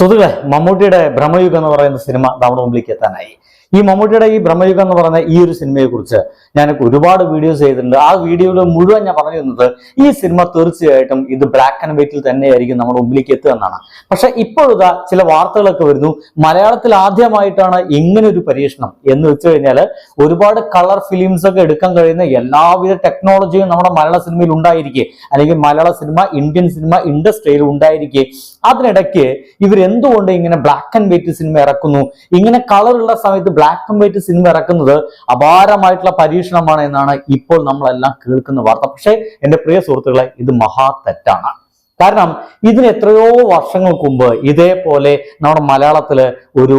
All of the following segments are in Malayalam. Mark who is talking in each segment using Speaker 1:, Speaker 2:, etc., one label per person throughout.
Speaker 1: സുഹൃത്തുക്കളെ മമ്മൂട്ടിയുടെ ഭ്രമയുഗം എന്ന് പറയുന്ന സിനിമ നമ്മുടെ മുമ്പിലേക്ക് എത്താനായി. ഈ മമ്മൂട്ടിയുടെ ഈ ബ്രഹ്മയുഗം എന്ന് പറയുന്ന ഈ ഒരു സിനിമയെ കുറിച്ച് ഞാൻ ഒരുപാട് വീഡിയോസ് ചെയ്തിട്ടുണ്ട്. ആ വീഡിയോയിൽ മുഴുവൻ ഞാൻ പറഞ്ഞു തന്നത് ഈ സിനിമ തീർച്ചയായിട്ടും ഇത് ബ്ലാക്ക് ആൻഡ് വൈറ്റിൽ തന്നെയായിരിക്കും നമ്മുടെ മുമ്പിലേക്ക് എത്തുക എന്നാണ്. പക്ഷെ ഇപ്പോഴിതാ ചില വാർത്തകളൊക്കെ വരുന്നു മലയാളത്തിൽ ആദ്യമായിട്ടാണ് ഇങ്ങനെ ഒരു പരീക്ഷണം എന്ന് വെച്ച് കഴിഞ്ഞാൽ ഒരുപാട് കളർ ഫിലിംസ് ഒക്കെ എടുക്കാൻ കഴിയുന്ന എല്ലാവിധ ടെക്നോളജിയും നമ്മുടെ മലയാള സിനിമയിൽ ഉണ്ടായിരിക്കെ. അല്ലെങ്കിൽ മലയാള സിനിമ ഇന്ത്യൻ സിനിമ ഇൻഡസ്ട്രിയിൽ ഉണ്ടായിരിക്കെ. അതിനിടയ്ക്ക് ഇവരെന്തുകൊണ്ട് ഇങ്ങനെ ബ്ലാക്ക് ആൻഡ് വൈറ്റ് സിനിമ ഇറക്കുന്നു? ഇങ്ങനെ കളറുള്ള സമയത്ത് ബ്ലാക്ക് ആൻഡ് വൈറ്റ് സിനിമ ഇറക്കുന്നത് അപാരമായിട്ടുള്ള പരീക്ഷണമാണ് എന്നാണ് ഇപ്പോൾ നമ്മളെല്ലാം കേൾക്കുന്ന വാർത്ത. പക്ഷേ എന്റെ പ്രിയ സുഹൃത്തുക്കളെ ഇത് മഹാ തെറ്റാണ്. കാരണം ഇതിന് എത്രയോ വർഷങ്ങൾക്ക് മുമ്പ് ഇതേപോലെ നമ്മുടെ മലയാളത്തിൽ ഒരു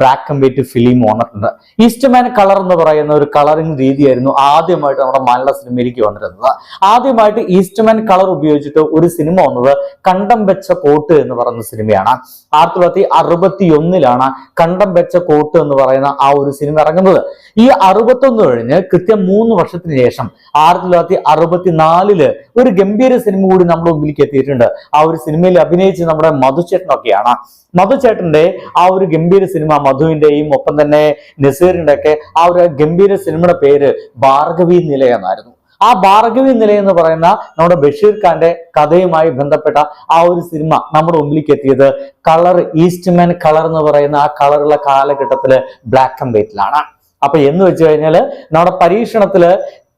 Speaker 1: ബ്ലാക്ക് ആൻഡ് വൈറ്റ് ഫിലിം വന്നിട്ടുണ്ട്. ഈസ്റ്റ്മാൻ കളർ എന്ന് പറയുന്ന ഒരു കളറിംഗ് രീതിയായിരുന്നു ആദ്യമായിട്ട് നമ്മുടെ മലയാള സിനിമയിലേക്ക് വന്നിരുന്നത്. ആദ്യമായിട്ട് ഈസ്റ്റ്മാൻ കളർ ഉപയോഗിച്ചിട്ട് ഒരു സിനിമ വന്നത് കണ്ടം വെച്ച കോട്ട് എന്ന് പറയുന്ന സിനിമയാണ്. ആയിരത്തി തൊള്ളായിരത്തി അറുപത്തി ഒന്നിലാണ് കണ്ടം വെച്ച കോട്ട് എന്ന് പറയുന്ന ആ ഒരു സിനിമ ഇറങ്ങുന്നത്. ഈ അറുപത്തൊന്ന് കഴിഞ്ഞ് കൃത്യം മൂന്ന് വർഷത്തിന് ശേഷം ആയിരത്തി തൊള്ളായിരത്തി അറുപത്തിനാലിൽ ഒരു ഗംഭീര സിനിമ കൂടി നമ്മുടെ മുമ്പിലേക്ക് എത്തിയിട്ടുണ്ട്. ആ ഒരു സിനിമയിൽ അഭിനയിച്ച് നമ്മുടെ മധുചേട്ടനൊക്കെയാണ് മധുചേട്ടന്റെ ആ ഒരു ഗംഭീര സിനിമ മധുവിന്റെയും ഒപ്പം തന്നെ നസീറിന്റെ ഒക്കെ ആ ഒരു ഗംഭീര സിനിമയുടെ പേര് ഭാർഗവി നില എന്നായിരുന്നു ആ ഭാർഗവി നില എന്ന് പറയുന്ന നമ്മുടെ ബഷീർ ഖാന്റെ കഥയുമായി ബന്ധപ്പെട്ട ആ ഒരു സിനിമ നമ്മുടെ മുമ്പിലേക്ക് എത്തിയത് കളർ ഈസ്റ്റ്മാൻ കളർ എന്ന് പറയുന്ന ആ കളറുള്ള കാലഘട്ടത്തിൽ ബ്ലാക്ക് ആൻഡ് വൈറ്റിലാണ്. അപ്പൊ എന്ന് വെച്ച് കഴിഞ്ഞാൽ നമ്മുടെ പരീക്ഷണത്തിൽ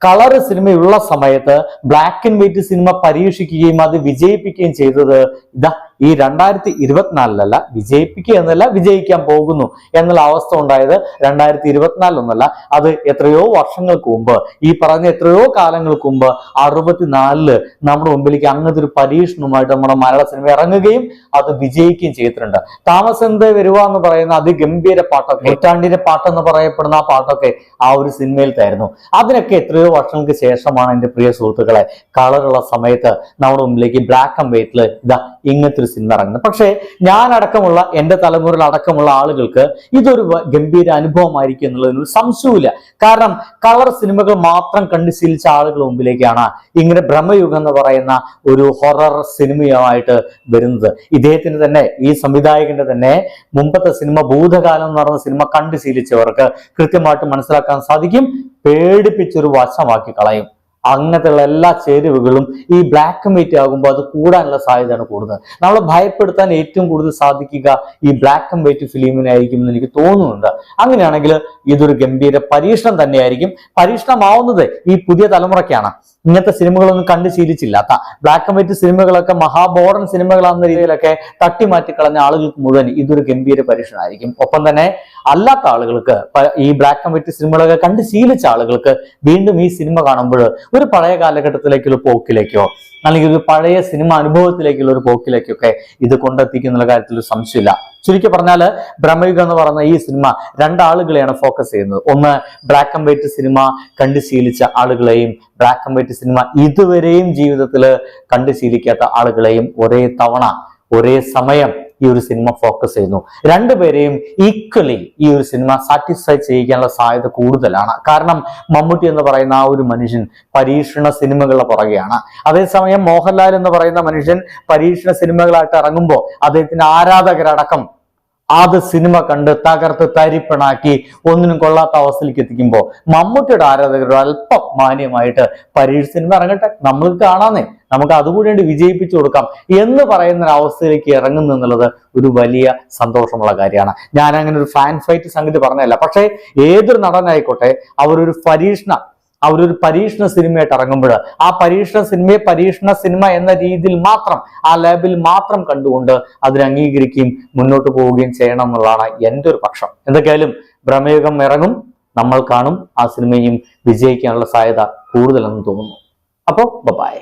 Speaker 1: കളർ സിനിമയുള്ള സമയത്ത് ബ്ലാക്ക് ആൻഡ് വൈറ്റ് സിനിമ പരീക്ഷിക്കുകയും അത് വിജയിപ്പിക്കുകയും ചെയ്തത് ഇതാ ഈ രണ്ടായിരത്തി ഇരുപത്തിനാലിലല്ല വിജയിപ്പിക്കുക എന്നല്ല വിജയിക്കാൻ പോകുന്നു എന്നുള്ള അവസ്ഥ ഉണ്ടായത് രണ്ടായിരത്തി ഇരുപത്തിനാലിലൊന്നല്ല അത് എത്രയോ വർഷങ്ങൾക്ക് മുമ്പ് ഈ പറഞ്ഞ എത്രയോ കാലങ്ങൾക്ക് മുമ്പ് അറുപത്തിനാലിൽ നമ്മുടെ മുമ്പിലേക്ക് അങ്ങനത്തെ ഒരു പരീക്ഷണവുമായിട്ട് നമ്മുടെ മലയാള സിനിമ ഇറങ്ങുകയും അത് വിജയിക്കുകയും ചെയ്തിട്ടുണ്ട്. താമസന്ത് വരുക എന്ന് പറയുന്ന അതിഗംഭീര പാട്ടൊക്കെ നൂറ്റാണ്ടിന്റെ പാട്ടെന്ന് പറയപ്പെടുന്ന ആ പാട്ടൊക്കെ ആ ഒരു സിനിമയിലത്തായിരുന്നു. അതിനൊക്കെ എത്രയോ വർഷങ്ങൾക്ക് ശേഷമാണ് എന്റെ പ്രിയ സുഹൃത്തുക്കളെ കളറുള്ള സമയത്ത് നമ്മുടെ മുമ്പിലേക്ക് ബ്ലാക്ക് ആൻഡ് വൈറ്റിൽ ഇതാ ഇങ്ങനത്തെ ഒരു സിനിമ ഇറങ്ങുന്നത്. പക്ഷേ ഞാനടക്കമുള്ള എന്റെ തലമുറയിൽ അടക്കമുള്ള ആളുകൾക്ക് ഇതൊരു ഗംഭീര അനുഭവമായിരിക്കും എന്നുള്ളതിന് സംശയമില്ല കാരണം കളർ സിനിമകൾ മാത്രം കണ്ട് ശീലിച്ച ആളുകൾ മുമ്പിലേക്കാണ് ഇങ്ങനെ ബ്രഹ്മയുഗം എന്ന് പറയുന്ന ഒരു ഹൊറർ സിനിമയുമായിട്ട് വരുന്നത്. ഇദ്ദേഹത്തിന് തന്നെ ഈ സംവിധായകന്റെ തന്നെ മുമ്പത്തെ സിനിമ ഭൂതകാലം എന്ന് പറയുന്ന സിനിമ കണ്ട് ശീലിച്ചവർക്ക് കൃത്യമായിട്ട് മനസ്സിലാക്കാൻ സാധിക്കും. പേടിപ്പിച്ചൊരു വശമാക്കി കളയും. അങ്ങനത്തെയുള്ള എല്ലാ ചേരുവകളും ഈ ബ്ലാക്ക് വൈറ്റ് ആകുമ്പോൾ അത് കൂടാനുള്ള സാധ്യതയാണ് കൂടുതൽ. നമ്മളെ ഭയപ്പെടുത്താൻ ഏറ്റവും കൂടുതൽ സാധിക്കുക ഈ ബ്ലാക്ക് ആൻഡ് വൈറ്റ് ഫിലിമിനായിരിക്കും എന്ന് എനിക്ക് തോന്നുന്നുണ്ട്. അങ്ങനെയാണെങ്കിൽ ഇതൊരു ഗംഭീര പരീക്ഷണം തന്നെയായിരിക്കും. പരീക്ഷണമാവുന്നത് ഈ പുതിയ തലമുറയ്ക്കാണ്. ഇങ്ങനത്തെ സിനിമകളൊന്നും കണ്ടു ശീലിച്ചില്ലാത്ത ബ്ലാക്ക് ആൻഡ് വൈറ്റ് സിനിമകളൊക്കെ മഹാബോറൻ സിനിമകളാണെന്ന രീതിയിലൊക്കെ തട്ടിമാറ്റി കളഞ്ഞ ആളുകൾക്ക് മുഴുവൻ ഇതൊരു ഗംഭീര പരീക്ഷണമായിരിക്കും. ഒപ്പം തന്നെ അല്ലാത്ത ആളുകൾക്ക് ഈ ബ്ലാക്ക് ആൻഡ് വൈറ്റ് സിനിമകളൊക്കെ കണ്ട് ശീലിച്ച ആളുകൾക്ക് വീണ്ടും ഈ സിനിമ കാണുമ്പോൾ ഒരു പഴയ കാലഘട്ടത്തിലേക്കുള്ള പോക്കിലേക്കോ അല്ലെങ്കിൽ ഒരു പഴയ സിനിമ അനുഭവത്തിലേക്കുള്ള ഒരു പോക്കിലേക്കൊക്കെ ഇത് കൊണ്ടെത്തിക്കുന്ന കാര്യത്തിൽ സംശയമില്ല. ചുരുക്കി പറഞ്ഞാൽ ബ്രഹ്മയുഗം എന്ന് പറയുന്ന ഈ സിനിമ രണ്ടാളുകളെയാണ് ഫോക്കസ് ചെയ്യുന്നത്. ഒന്ന് ബ്ലാക്ക് ആൻഡ് വൈറ്റ് സിനിമ കണ്ടു ശീലിച്ച ആളുകളെയും ബ്ലാക്ക് ആൻഡ് വൈറ്റ് സിനിമ ഇതുവരെയും ജീവിതത്തിൽ കണ്ടു ശീലിക്കാത്ത ആളുകളെയും ഒരേ തവണ ഒരേ സമയം ഈ ഒരു സിനിമ ഫോക്കസ് ചെയ്യുന്നു. രണ്ടുപേരെയും ഈക്വലി ഈ ഒരു സിനിമ സാറ്റിസ്ഫൈ ചെയ്യിക്കാനുള്ള സാധ്യത കൂടുതലാണ്. കാരണം മമ്മൂട്ടി എന്ന് പറയുന്ന ആ ഒരു മനുഷ്യൻ പരീക്ഷണ സിനിമകളുടെ പുറകെയാണ്. അതേസമയം മോഹൻലാൽ എന്ന് പറയുന്ന മനുഷ്യൻ പരീക്ഷണ സിനിമകളായിട്ട് ഇറങ്ങുമ്പോൾ അദ്ദേഹത്തിന്റെ ആരാധകരടക്കം അത് സിനിമ കണ്ട് തകർത്ത് തരിപ്പണാക്കി ഒന്നിനും കൊള്ളാത്ത അവസ്ഥയിലേക്ക് എത്തിക്കുമ്പോൾ മമ്മൂട്ടിയുടെ ആരാധകർ അല്പം മാന്യമായിട്ട് പരീക്ഷ സിനിമ ഇറങ്ങട്ടെ നമ്മൾ കാണാന്നേ. നമുക്ക് അതുകൂടി വിജയിപ്പിച്ചു കൊടുക്കാം എന്ന് പറയുന്ന ഒരു അവസ്ഥയിലേക്ക് ഇറങ്ങുന്നു എന്നുള്ളത് ഒരു വലിയ സന്തോഷമുള്ള കാര്യമാണ്. ഞാൻ അങ്ങനെ ഒരു ഫാൻ ഫൈറ്റ് സംഗതി പറഞ്ഞതല്ല. പക്ഷേ ഏതൊരു നടനായിക്കോട്ടെ അവരൊരു പരീക്ഷണ അവരൊരു പരീക്ഷണ സിനിമയായിട്ട് ഇറങ്ങുമ്പോൾ ആ പരീക്ഷണ സിനിമയെ പരീക്ഷണ സിനിമ എന്ന രീതിയിൽ മാത്രം ആ ലാബിൽ മാത്രം കണ്ടുകൊണ്ട് അതിനെ അംഗീകരിക്കുകയും മുന്നോട്ട് പോവുകയും ചെയ്യണം എന്നുള്ളതാണ് എന്റെ ഒരു പക്ഷം. എന്തൊക്കെയായാലും ഭ്രമയുഗം ഇറങ്ങും നമ്മൾ കാണും ആ സിനിമയും വിജയിക്കാനുള്ള സാധ്യത കൂടുതലെന്ന് തോന്നുന്നു. അപ്പോൾ ബൈ